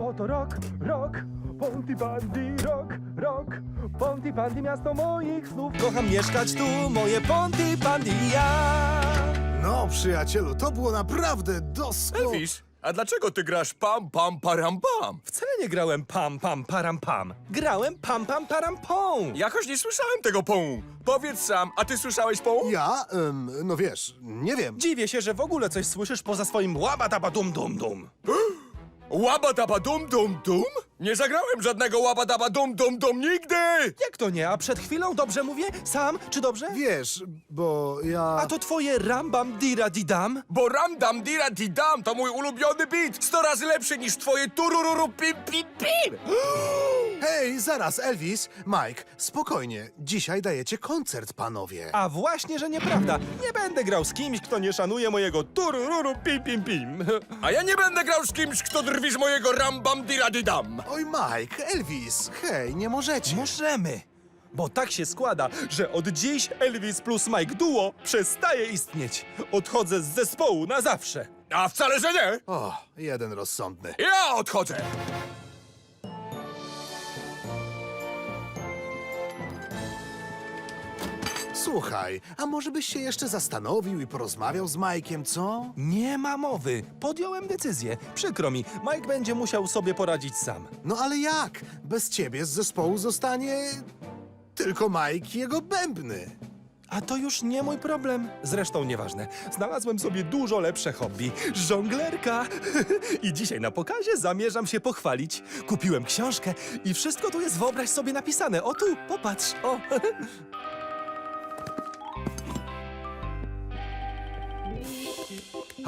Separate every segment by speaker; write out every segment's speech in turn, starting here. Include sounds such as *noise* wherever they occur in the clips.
Speaker 1: Oto rok, rok, Ponty Pandy, rok, rok, Ponty Pandy, miasto moich snów. Kocham mieszkać tu, moje Ponty Pandy, ja.
Speaker 2: No, przyjacielu, to było naprawdę doskonałe.
Speaker 3: Elvis, a dlaczego ty grasz pam, pam, param, pam?
Speaker 1: Wcale nie grałem pam, pam, param, pam. Grałem pam, pam, param, pom.
Speaker 3: Jakoś nie słyszałem tego pą. Powiedz sam, a ty słyszałeś pą?
Speaker 2: Ja, em, no wiesz, nie wiem.
Speaker 1: Dziwię się, że w ogóle coś słyszysz poza swoim łabadaba dum dum dum. *gasps*
Speaker 3: Łaba daba dum dum dum? Nie zagrałem żadnego łaba daba dum dum dum nigdy!
Speaker 1: Jak to nie? A przed chwilą dobrze mówię? Sam czy dobrze?
Speaker 2: Wiesz, bo ja...
Speaker 1: A to twoje rambam dira didam?
Speaker 3: Bo ram dam dira di dam to mój ulubiony beat. Sto razy lepszy niż twoje turururu pim pim pim. *gasps*
Speaker 2: Hej, zaraz, Elvis, Mike, spokojnie. Dzisiaj dajecie koncert, panowie.
Speaker 1: A właśnie, że nieprawda. Nie będę grał z kimś, kto nie szanuje mojego turururu pim pim pim. *laughs*
Speaker 3: A ja nie będę grał z kimś, kto drwi z mojego ram bam dira di dam.
Speaker 2: Oj, Mike, Elvis, hej, nie możecie.
Speaker 1: Możemy. Bo tak się składa, że od dziś Elvis plus Mike Duo przestaje istnieć. Odchodzę z zespołu na zawsze.
Speaker 3: A wcale, że nie.
Speaker 2: O, jeden rozsądny.
Speaker 3: Ja odchodzę.
Speaker 2: Słuchaj, a może byś się jeszcze zastanowił i porozmawiał z Mike'iem, co?
Speaker 1: Nie ma mowy. Podjąłem decyzję. Przykro mi, Mike będzie musiał sobie poradzić sam.
Speaker 2: No ale jak? Bez ciebie z zespołu zostanie... tylko Mike i jego bębny.
Speaker 1: A to już nie mój problem. Zresztą nieważne. Znalazłem sobie dużo lepsze hobby. Żonglerka. *laughs* I dzisiaj na pokazie zamierzam się pochwalić. Kupiłem książkę i wszystko tu jest, wyobraź sobie, napisane. O tu, popatrz. O. *laughs*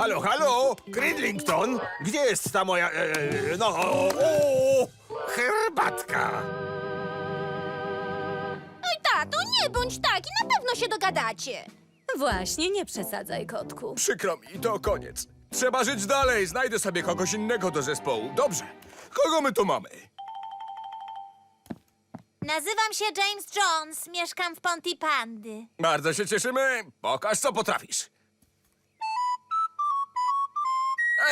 Speaker 3: Halo, halo, Gridlington? Gdzie jest ta moja, e, no, o, o, herbatka?
Speaker 4: Oj, tato, nie bądź taki, na pewno się dogadacie.
Speaker 5: Właśnie, nie przesadzaj, kotku.
Speaker 3: Przykro mi, to koniec. Trzeba żyć dalej, znajdę sobie kogoś innego do zespołu. Dobrze, kogo my tu mamy?
Speaker 4: Nazywam się James Jones, mieszkam w Pontypandy.
Speaker 3: Bardzo się cieszymy, pokaż co potrafisz.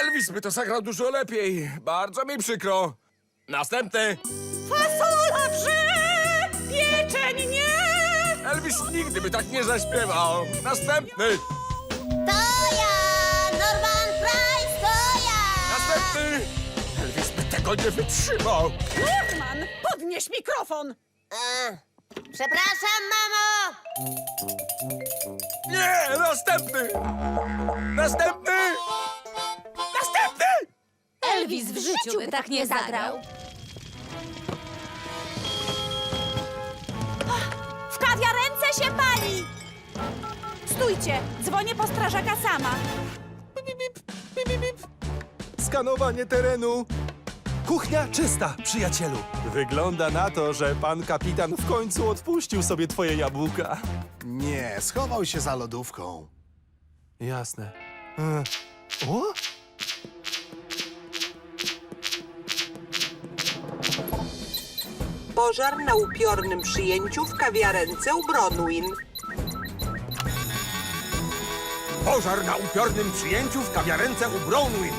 Speaker 3: Elvis by to zagrał dużo lepiej, bardzo mi przykro. Następny.
Speaker 5: Fasola wrze! Pieczeń nie!
Speaker 3: Elvis nigdy by tak nie zaśpiewał. Następny.
Speaker 4: To ja, Norman Price, to ja!
Speaker 3: Następny! Elvis by tego nie wytrzymał!
Speaker 5: Norman, podnieś mikrofon!
Speaker 4: E, przepraszam, mamo!
Speaker 3: Nie! Następny! Następny! Następny!
Speaker 5: Elvis w życiu by tak nie zagrał.
Speaker 6: W kawiarence się pali! Stójcie, dzwonię po strażaka sama.
Speaker 1: Skanowanie terenu. Kuchnia czysta, przyjacielu. Wygląda na to, że pan kapitan w końcu odpuścił sobie twoje jabłka.
Speaker 2: Nie, schował się za lodówką.
Speaker 1: Jasne. E, O?
Speaker 7: Pożar na upiornym przyjęciu w kawiarence u Bronwyn.
Speaker 3: Pożar na upiornym przyjęciu w kawiarence u Brownwin.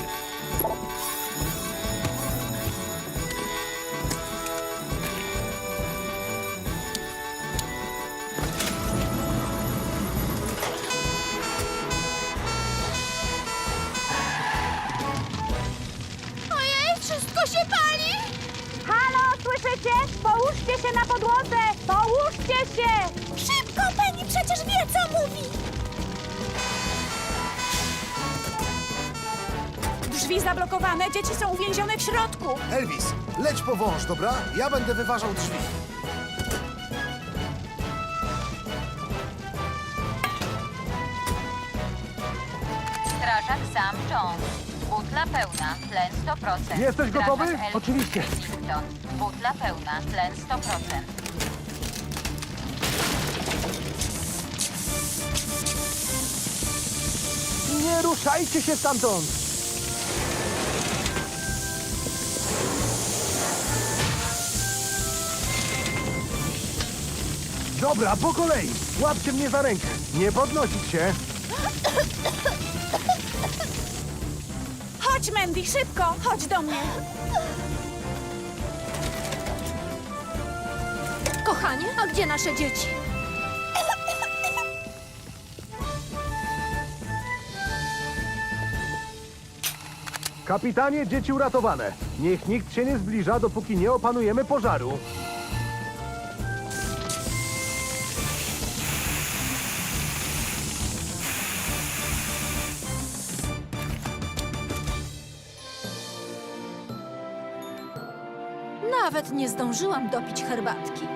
Speaker 6: Słyszycie? Połóżcie się na podłodze! Połóżcie się!
Speaker 4: Szybko, Penny przecież wie, co mówi!
Speaker 6: Drzwi zablokowane, dzieci są uwięzione w środku.
Speaker 2: Elvis, leć po wąż, dobra? Ja będę wyważał drzwi.
Speaker 8: Strażak Sam Jones. Butla pełna, tlen 100%.
Speaker 1: Jesteś gotowy?
Speaker 8: Elvis
Speaker 1: Oczywiście.
Speaker 8: Whittington. Butla pełna, tlen 100%.
Speaker 1: Nie ruszajcie się stamtąd! Dobra, po kolei. Łapcie mnie za rękę. Nie podnosić się.
Speaker 6: Mandy, szybko! Chodź do mnie!
Speaker 5: Kochanie, a gdzie nasze dzieci?
Speaker 2: Kapitanie, dzieci uratowane. Niech nikt się nie zbliża, dopóki nie opanujemy pożaru.
Speaker 5: Nawet nie zdążyłam dopić herbatki.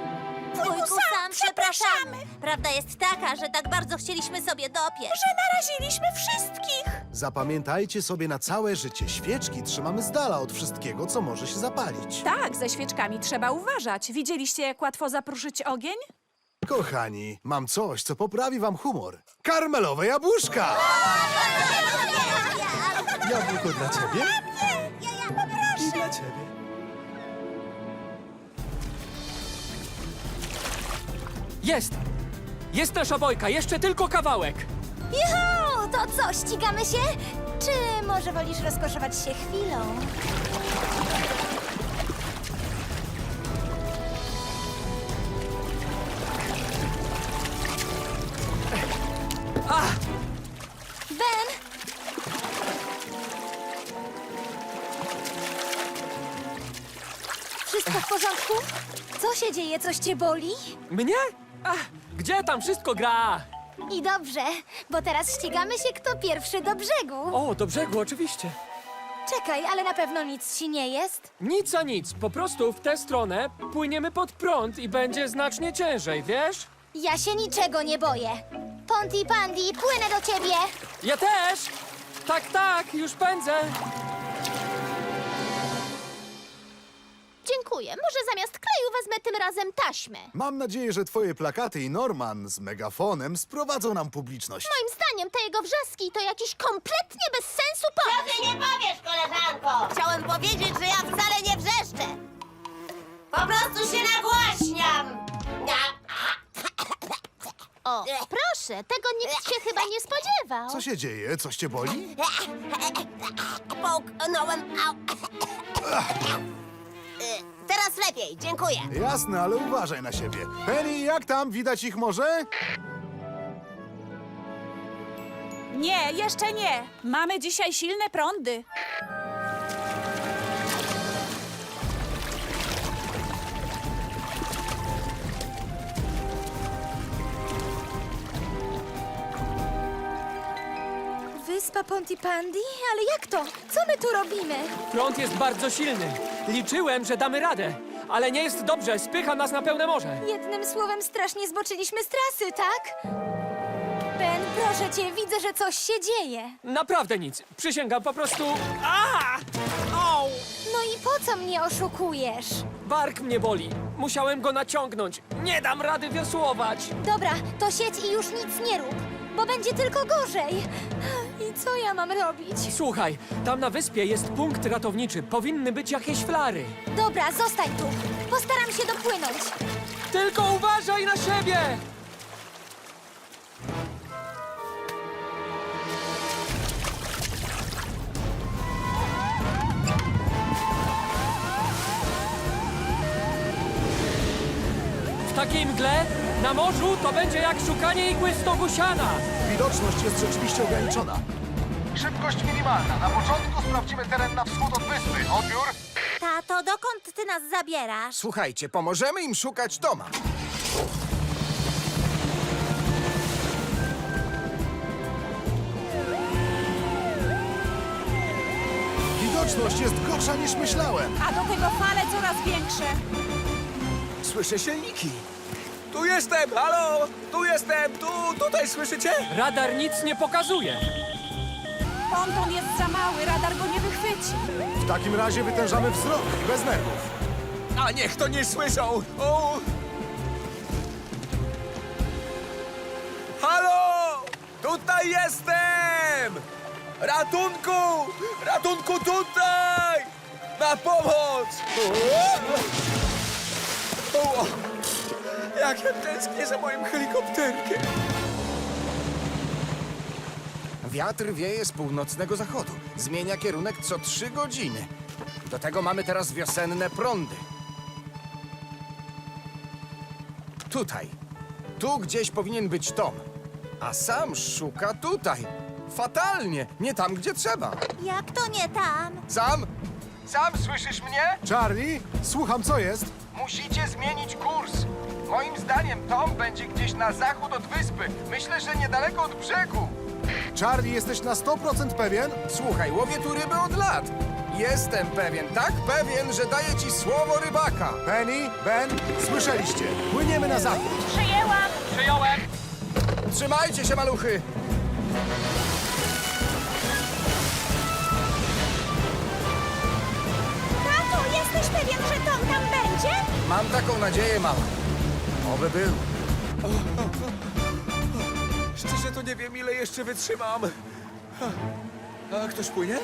Speaker 4: Wujku, sam przepraszamy. Prawda jest taka, że tak bardzo chcieliśmy sobie dopiec.
Speaker 6: Że naraziliśmy wszystkich!
Speaker 2: Zapamiętajcie sobie na całe życie, świeczki trzymamy z dala od wszystkiego, co może się zapalić.
Speaker 6: Tak, ze świeczkami trzeba uważać. Widzieliście, jak łatwo zapruszyć ogień?
Speaker 2: Kochani, mam coś, co poprawi wam humor. Karmelowe jabłuszka!
Speaker 1: Jabłko dla ciebie i dla ciebie.
Speaker 9: Jest! Jest nasza bojka, jeszcze tylko kawałek!
Speaker 4: Juhu, to co, ścigamy się? Czy może wolisz rozkoszować się chwilą? Ben! Wszystko w porządku? Co się dzieje? Coś cię boli?
Speaker 9: Mnie? Gdzie tam wszystko gra?
Speaker 4: I dobrze, bo teraz ścigamy się, kto pierwszy do brzegu.
Speaker 9: O, do brzegu, oczywiście.
Speaker 4: Czekaj, ale na pewno nic ci nie jest.
Speaker 9: Nic a nic, po prostu w tę stronę płyniemy pod prąd i będzie znacznie ciężej, wiesz?
Speaker 4: Ja się niczego nie boję. Ponty Pandy, płynę do ciebie.
Speaker 9: Ja też! Tak, tak, już pędzę!
Speaker 4: Dziękuję. Może zamiast kleju wezmę tym razem taśmę.
Speaker 2: Mam nadzieję, że twoje plakaty i Norman z megafonem sprowadzą nam publiczność.
Speaker 4: Moim zdaniem te jego wrzaski to jakiś kompletnie bez sensu pomysł.
Speaker 10: Ty nie powiesz, koleżanko! Chciałem powiedzieć, że ja wcale nie wrzeszczę. Po prostu się nagłaśniam.
Speaker 4: O, proszę, tego nikt się chyba nie spodziewał.
Speaker 2: Co się dzieje? Coś cię boli?
Speaker 10: Połknąłem. Au. Y, Teraz lepiej, dziękuję.
Speaker 2: Jasne, ale uważaj na siebie. Penny, jak tam? Widać ich może?
Speaker 6: Nie, jeszcze nie. Mamy dzisiaj silne prądy.
Speaker 4: Wyspa Ponty Pandy? Ale jak to? Co my tu robimy?
Speaker 9: Prąd jest bardzo silny. Liczyłem, że damy radę, ale nie jest dobrze, spycha nas na pełne morze.
Speaker 4: Jednym słowem strasznie zboczyliśmy z trasy, tak? Ben, proszę cię, widzę, że coś się dzieje.
Speaker 9: Naprawdę nic, przysięgam po prostu... A! Au!
Speaker 4: No i po co mnie oszukujesz?
Speaker 9: Bark mnie boli. Musiałem go naciągnąć. Nie dam rady wiosłować.
Speaker 4: Dobra, to siedź i już nic nie rób, bo będzie tylko gorzej. I co ja mam robić?
Speaker 9: Słuchaj, tam na wyspie jest punkt ratowniczy. Powinny być jakieś flary.
Speaker 4: Dobra, zostań tu. Postaram się dopłynąć.
Speaker 9: Tylko uważaj na siebie! W takiej mgle na morzu to będzie jak szukanie igły stogu siana.
Speaker 2: Widoczność jest rzeczywiście ograniczona. Szybkość minimalna. Na początku sprawdzimy teren na wschód od wyspy. Odbiór?
Speaker 4: Tato, dokąd ty nas zabierasz?
Speaker 3: Słuchajcie, pomożemy im szukać Toma.
Speaker 2: Widoczność jest gorsza niż myślałem.
Speaker 6: A do tego fale coraz większe.
Speaker 3: Słyszę silniki. Tu jestem, halo! Tu jestem, tu, tutaj słyszycie?
Speaker 9: Radar nic nie pokazuje.
Speaker 6: Ponton jest za mały, radar go nie wychwyci.
Speaker 2: W takim razie wytężamy wzrok, bez nerwów.
Speaker 3: A niech to nie słyszą! O! Halo! Tutaj jestem! Ratunku! Ratunku tutaj! Na pomoc! O! O! Jak ja tęsknię za moim helikopterkiem! Wiatr wieje z północnego zachodu. Zmienia kierunek co trzy godziny. Do tego mamy teraz wiosenne prądy.
Speaker 11: tutaj. Tu gdzieś powinien być Tom. A sam szuka tutaj. Fatalnie, nie tam, gdzie trzeba.
Speaker 10: Jak to nie tam?
Speaker 3: Sam? Sam, słyszysz mnie?
Speaker 2: Charlie, słucham, co jest?
Speaker 3: Musicie zmienić kurs. Moim zdaniem Tom będzie gdzieś na zachód od wyspy. Myślę, że niedaleko od brzegu.
Speaker 2: Charlie, jesteś na 100% pewien?
Speaker 11: Słuchaj, łowię tu ryby od lat. Jestem pewien, tak pewien, że daję ci słowo rybaka.
Speaker 2: Penny, Ben, słyszeliście. Płyniemy na zachód.
Speaker 6: Przyjęłam!
Speaker 12: Przyjąłem!
Speaker 11: Trzymajcie się, maluchy! Mam taką nadzieję, mama. Oby był.
Speaker 3: Szczerze to nie wiem, ile jeszcze wytrzymam. A ktoś płynie?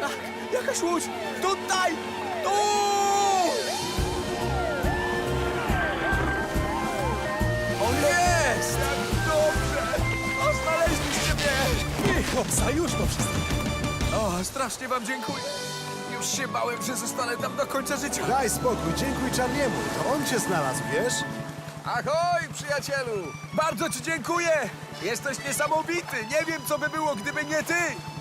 Speaker 3: Tak, jakaś łódź! Tutaj! Tu!
Speaker 11: On jest!
Speaker 3: Dobrze! O, znaleźliście mnie!
Speaker 1: Nie, chłopca, już po wszystkim.
Speaker 3: O, strasznie wam dziękuję. Już się bałem, że zostanę tam do końca życia.
Speaker 2: Daj spokój, dziękuj Charliemu. To on cię znalazł, wiesz?
Speaker 11: Ahoj, przyjacielu!
Speaker 3: Bardzo ci dziękuję! Jesteś niesamowity! Nie wiem, co by było, gdyby nie ty!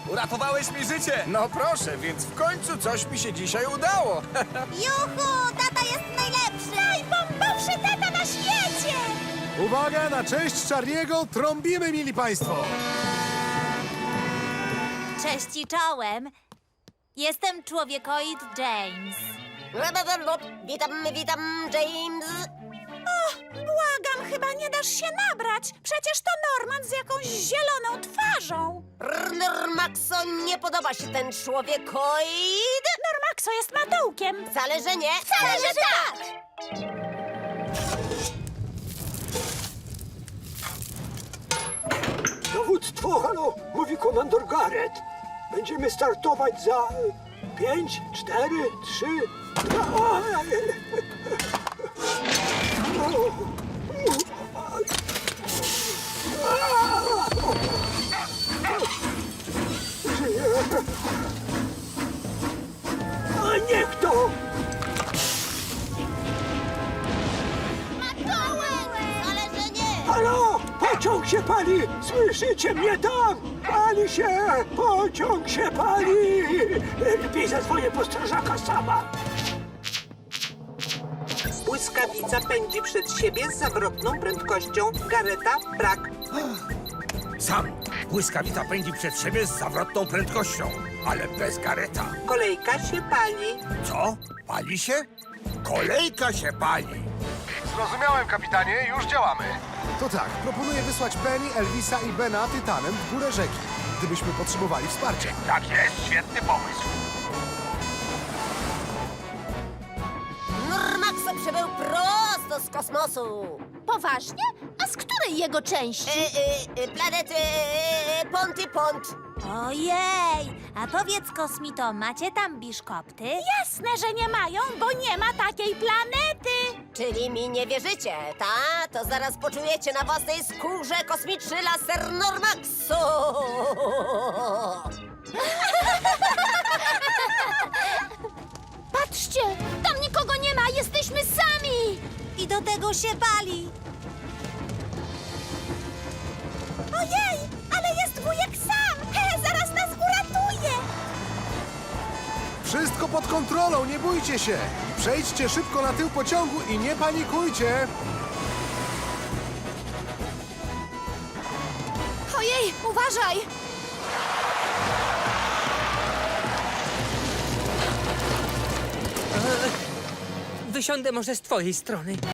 Speaker 3: Uratowałeś mi życie!
Speaker 11: No proszę, więc w końcu coś mi się dzisiaj udało. *laughs*
Speaker 10: Juchu, tata jest najlepszy!
Speaker 6: Najbombowszy tata na świecie!
Speaker 2: Uwaga, na cześć Charliego trąbimy, mili państwo.
Speaker 10: Cześć i czołem. Jestem człowiekoid James. Witam, witam, James.
Speaker 6: Błagam, chyba nie dasz się nabrać. Przecież to Norman z jakąś zieloną twarzą.
Speaker 10: Maxo, nie podoba się ten człowiekoid?
Speaker 6: Normaxo jest matołkiem.
Speaker 10: Wcale, że nie. Wcale, że tak!
Speaker 13: Dowództwo, halo, mówi komandor Garrett. Będziemy startować za 5, 4, 3, 2. Pociąg się pali! Słyszycie mnie tam? Pali się! Pociąg się pali! Lepiej zadzwonię po strażaka sama.
Speaker 7: Błyskawica pędzi przed siebie z zawrotną prędkością. Gareta, brak.
Speaker 11: Sam, błyskawica pędzi przed siebie z zawrotną prędkością, ale bez gareta.
Speaker 7: Kolejka się pali.
Speaker 11: Co? Pali się? Kolejka się pali.
Speaker 3: Zrozumiałem, kapitanie, już działamy.
Speaker 2: To tak, proponuję wysłać Penny, Elvisa i Bena Tytanem w górę rzeki, gdybyśmy potrzebowali wsparcia.
Speaker 3: Tak jest, świetny pomysł.
Speaker 10: Normaxo przybył prosto z kosmosu.
Speaker 4: Poważnie? A z której jego części?
Speaker 10: Y, y, y, planety y, Ponty Pont. Ojej, a powiedz kosmitom, macie tam biszkopty?
Speaker 6: Jasne, że nie mają, bo nie ma takiej planety.
Speaker 10: Czyli mi nie wierzycie, ta? To zaraz poczujecie na własnej skórze kosmiczny laser Normaxu.
Speaker 4: Patrzcie! Tam nikogo nie ma! Jesteśmy sami!
Speaker 10: I do tego się bali.
Speaker 6: Ojej, ale jest wujek sam. He, zaraz nas uratuje.
Speaker 2: Wszystko pod kontrolą, nie bójcie się. Przejdźcie szybko na tył pociągu i nie panikujcie.
Speaker 4: Ojej, uważaj!
Speaker 12: Wysiądę może z twojej strony.